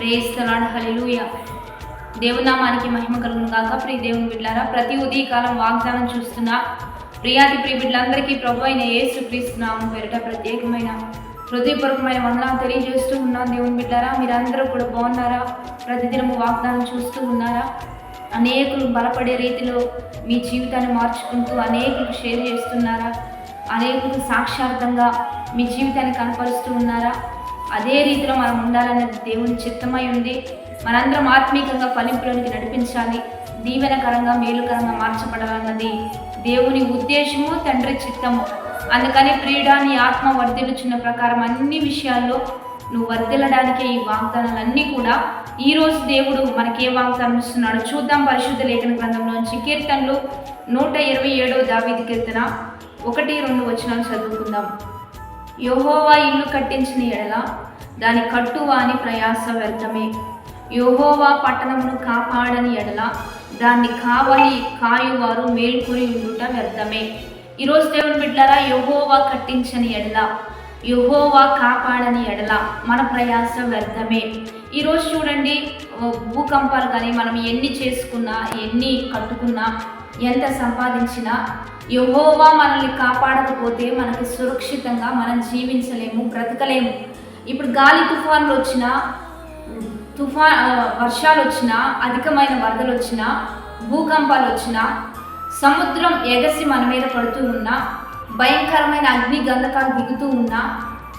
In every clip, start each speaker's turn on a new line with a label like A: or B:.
A: ప్రేస్తలాడు hallelujah దేవునామానికి మహిమ కలుగును గాక. ప్రియ దేవుని బిడ్డారా ప్రతి ఉదయకాలం వాగ్దానం చూస్తున్న ప్రియాది ప్రియ బిడ్డలందరికీ ప్రభు అయిన యేసు క్రీస్తునామం పేరిట ప్రత్యేకమైన హృదయపూర్వకమైన వందనాలు తెలియజేస్తూ ఉన్నాను దేవుని బిడ్డారా మీరందరూ కూడా బాగున్నారా? ప్రతిదినము వాగ్దానం చూస్తూ ఉన్నారా? అనేకులు బలపడే రీతిలో మీ జీవితాన్ని మార్చుకుంటూ అనేకులకు షేర్ చేస్తున్నారా? అనేకులకు సాక్షార్థంగా మీ జీవితాన్ని కనపరుస్తూ ఉన్నారా? అదే రీతిలో మనం ఉండాలన్నది దేవుని చిత్తమై ఉంది. మనందరం ఆత్మీకంగా ఫలింపులోనికి నడిపించాలి. దీవెనకరంగా మేలుకరంగా మార్చబడాలన్నది దేవుని ఉద్దేశము తండ్రి చిత్తము. అందుకని ప్రియుడాన్ని ఆత్మ వర్ధిల్లుచున్న ప్రకారం అన్ని విషయాల్లో నువ్వు వర్ధిల్లడానికే ఈ వాగ్దానాలన్నీ కూడా ఈ రోజు దేవుడు మనకే వాగ్దానం ఇస్తున్నాడు. చూద్దాం పరిశుద్ధ లేఖన గ్రంథంలోంచి కీర్తనలు నూట ఇరవై ఏడవ దావీది కీర్తన ఒకటి రెండు వచనాలు చదువుకుందాం. యోహోవా ఇల్లు కట్టించిన ఎడల దాని కట్టువా అని ప్రయాస వ్యర్థమే. యోహోవా పట్టణమును కాపాడని ఎడల దాన్ని కావలి కాయువారు మేల్కొని ఉండుట వ్యర్థమే. ఈరోజు దేవుని బిడ్డారా యహోవా కట్టించని ఎడల యహోవా కాపాడని ఎడల మన ప్రయాస వ్యర్థమే. ఈరోజు చూడండి భూకంపాలు కానీ మనం ఎన్ని చేసుకున్నా ఎన్ని కట్టుకున్నా ఎంత సంపాదించినా యహోవా మనల్ని కాపాడకపోతే మనకి సురక్షితంగా మనం జీవించలేము బ్రతకలేము. ఇప్పుడు గాలి తుఫాన్లు వచ్చినా తుఫాన్ వర్షాలు వచ్చినా అధికమైన వరదలు వచ్చినా భూకంపాలు వచ్చినా సముద్రం ఎగసి మన మీద పడుతూ ఉన్నా భయంకరమైన అగ్ని గంధకాలు దిగుతూ ఉన్నా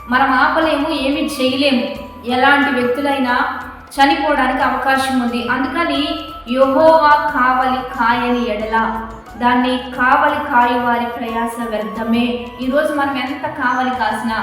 A: మనం ఆపలేము ఏమీ చేయలేము. ఎలాంటి వ్యక్తులైనా చనిపోవడానికి అవకాశం ఉంది. అందుకని యహోవా కావలి కాయని ఎడల. దాన్ని కావలి కాయవారి ప్రయాస వ్యర్థమే. ఈరోజు మనం ఎంత కావలి కాసినా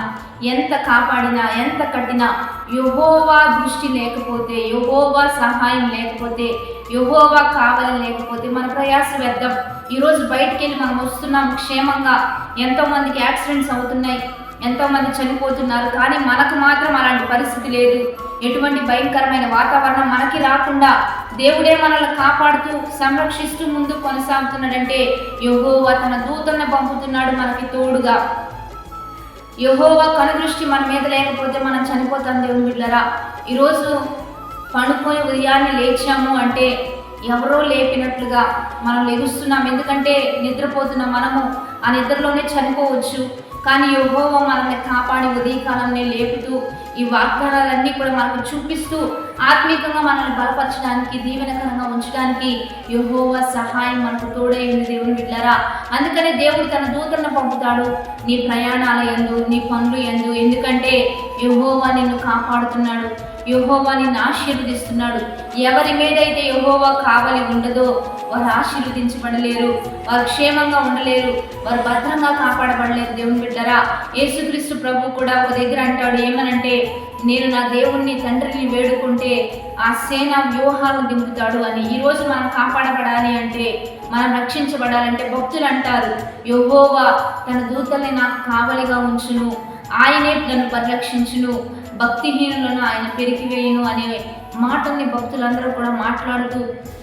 A: ఎంత కాపాడినా ఎంత కట్టినా యహోవా దృష్టి లేకపోతే యహోవా సహాయం లేకపోతే యహోవా కావలి లేకపోతే మన ప్రయాస వ్యర్థం. ఈరోజు బయటికి వెళ్ళి మనం వస్తున్నాం క్షేమంగా. ఎంతోమందికి యాక్సిడెంట్స్ అవుతున్నాయి. ఎంతోమంది చనిపోతున్నారు కానీ మనకు మాత్రం అలాంటి పరిస్థితి లేదు. ఎటువంటి భయంకరమైన వాతావరణం మనకి రాకుండా దేవుడే మనల్ని కాపాడుతూ సంరక్షిస్తూ ముందు కొనసాగుతున్నాడంటే యహోవా తన దూతలను పంపుతున్నాడు మనకి తోడుగా. యహోవా కనుదృష్టి మన మీద లేకపోతే మనం చనిపోతాం దేవుని బిడ్డరా ఈరోజు పడుకొని ఉదయాన్నే లేచాము అంటే ఎవరో లేపినట్లుగా మనం లెగుస్తున్నాం ఎందుకంటే నిద్రపోతున్న మనము ఆ నిద్రలోనే చనిపోవచ్చు. కానీ యహోవ మనల్ని కాపాడి ఉదయకాలంలో లేపుతూ ఈ వాగ్దానాలన్నీ కూడా మనకు చూపిస్తూ ఆత్మీయంగా మనల్ని బలపరచడానికి దీవెనకరంగా ఉంచడానికి యహోవ సహాయం మనకు తోడైంది దేవుని బిడ్డారా. అందుకనే దేవుడు తన దూతలను పంపుతాడు. నీ ప్రయాణాల ఎందు నీ పనులు ఎందు ఎందుకంటే యహోవా నిన్ను కాపాడుతున్నాడు. యహోవా నిన్ను ఆశీర్వదిస్తున్నాడు. ఎవరి మీదైతే యహోవా కావలి ఉండదో వారు ఆశీర్వదించబడలేరు వారు క్షేమంగా ఉండలేరు వారు భద్రంగా కాపాడబడలేరు. దేవుని బిడ్డరా యేసుక్రీస్తు ప్రభు కూడా ఒక దగ్గర అంటాడు ఏమనంటే నేను నా దేవుణ్ణి తండ్రిని వేడుకుంటే ఆ సేన వ్యూహాలను దింపుతాడు అని. ఈరోజు మనం కాపాడబడాలి అంటే మనం రక్షించబడాలంటే భక్తులు అంటారు యహోవా తన దూతల్ని నాకు కావలిగా ఉంచును ఆయనే నన్ను పరిరక్షించును భక్తిహీనులను ఆయన పెరిగివేయును అనే మాటల్ని భక్తులందరూ కూడా మాట్లాడుతూ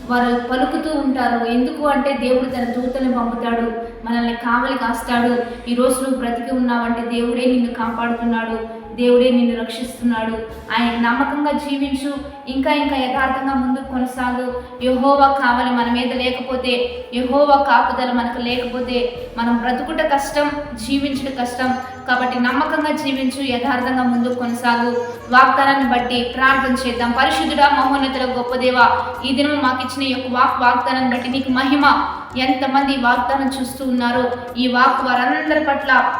A: వారు పలుకుతూ ఉంటారు. ఎందుకు అంటే దేవుడు తన దూతలను పంపుతాడు. మనల్ని కావలి కాస్తాడు. ఈరోజు నువ్వు బ్రతికి ఉన్నావంటే దేవుడే నిన్ను కాపాడుతున్నాడు. దేవుడే నిన్ను రక్షిస్తున్నాడు. ఆయన నమ్మకంగా జీవించు. ఇంకా ఇంకా యథార్థంగా ముందుకు కొనసాగు. యహోవా కావాలి మన మీద లేకపోతే యహోవా కాపుదల మనకు లేకపోతే మనం బ్రతుకుట కష్టం జీవించుట కష్టం. కాబట్టి నమ్మకంగా జీవించు యథార్థంగా ముందుకు కొనసాగు. వాగ్దానాన్ని బట్టి ప్రార్థన చేద్దాం. పరిశుద్ధుడా మహోన్నతుల గొప్ప దేవ ఈ దినం మాకు ఇచ్చిన యొక్క వాక్ వాగ్దానాన్ని బట్టి నీకు మహిమ. ఎంతమంది వాగ్దానం చూస్తూ ఉన్నారో ఈ వాక్ వారందరి పట్ల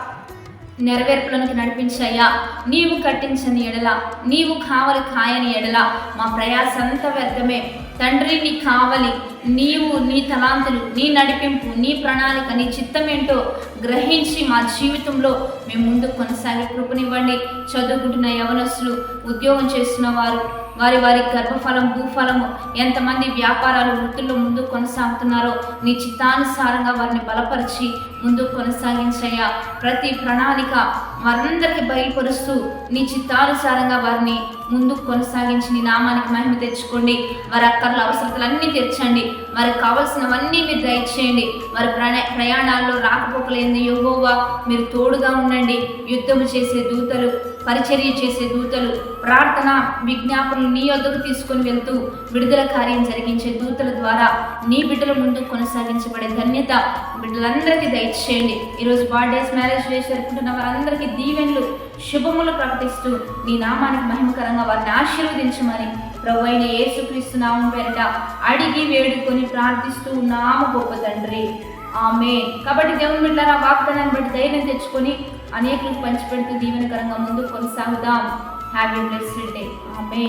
A: నెరవేర్పులను నడిపించయ్యా నీవు కట్టించని ఎడల నీవు కావలి కాయని ఎడల మా ప్రయాస అంతా వ్యర్థమే. తండ్రి నీ కావలి నీవు నీ తలాంతులు నీ నడిపింపు నీ ప్రణాళిక నీ చిత్తం ఏంటో గ్రహించి మా జీవితంలో మేము ముందు కొనసాగే కృపనివ్వండి. చదువుకుంటున్న యవనస్తులు ఉద్యోగం చేస్తున్న వారు వారి వారి గర్భఫలం భూఫలము ఎంతమంది వ్యాపారాలు వృత్తుల్లో ముందు కొనసాగుతున్నారో నీ చిత్తానుసారంగా వారిని బలపరిచి ముందుకు కొనసాగించయ్యా. ప్రతి ప్రణాళిక వారందరికీ బయలుపరుస్తూ నీ చిత్తానుసారంగా వారిని ముందుకు కొనసాగించి నీ నామానికి మహిమ తెచ్చుకోండి. వారి అక్కర్ల అవసరతలన్నీ తీర్చండి. వారికి కావలసినవన్నీ మీరు దయచేయండి. వారి ప్రణ ప్రయాణాల్లో రాకపోకలేని యోగోవా మీరు తోడుగా ఉండండి. యుద్ధము చేసే దూతలు పరిచర్య చేసే దూతలు ప్రార్థన విజ్ఞాపనలు నీ వద్దకు తీసుకొని వెళ్తూ విడుదల కార్యం జరిగించే దూతల ద్వారా నీ బిడ్డల ముందు కొనసాగించబడే ధన్యత బిడ్డలందరికీ దయచేయండి. ఈరోజు బర్త్డేస్ మ్యారేజ్ డేస్ జరుపుకుంటున్న వారందరికీ దీవెన్లు శుభములు ప్రకటిస్తూ నీ నామానికి మహిమకరంగా వారిని ఆశీర్వదించమని ప్రభు అయిన యేసుక్రీస్తు నామం పేరిట అడిగి వేడుకొని ప్రార్థిస్తూ ఉన్నాము గొప్ప తండ్రి. ఆమె కాబట్టి దేవుని బిడ్డారా వాగ్దానాన్ని బట్టి ధైర్యం తెచ్చుకొని అనేకులకు పంచిపెడుతూ దీవెనకరంగా ముందు కొనసాగుదాం. Happy blessed day. ఆమె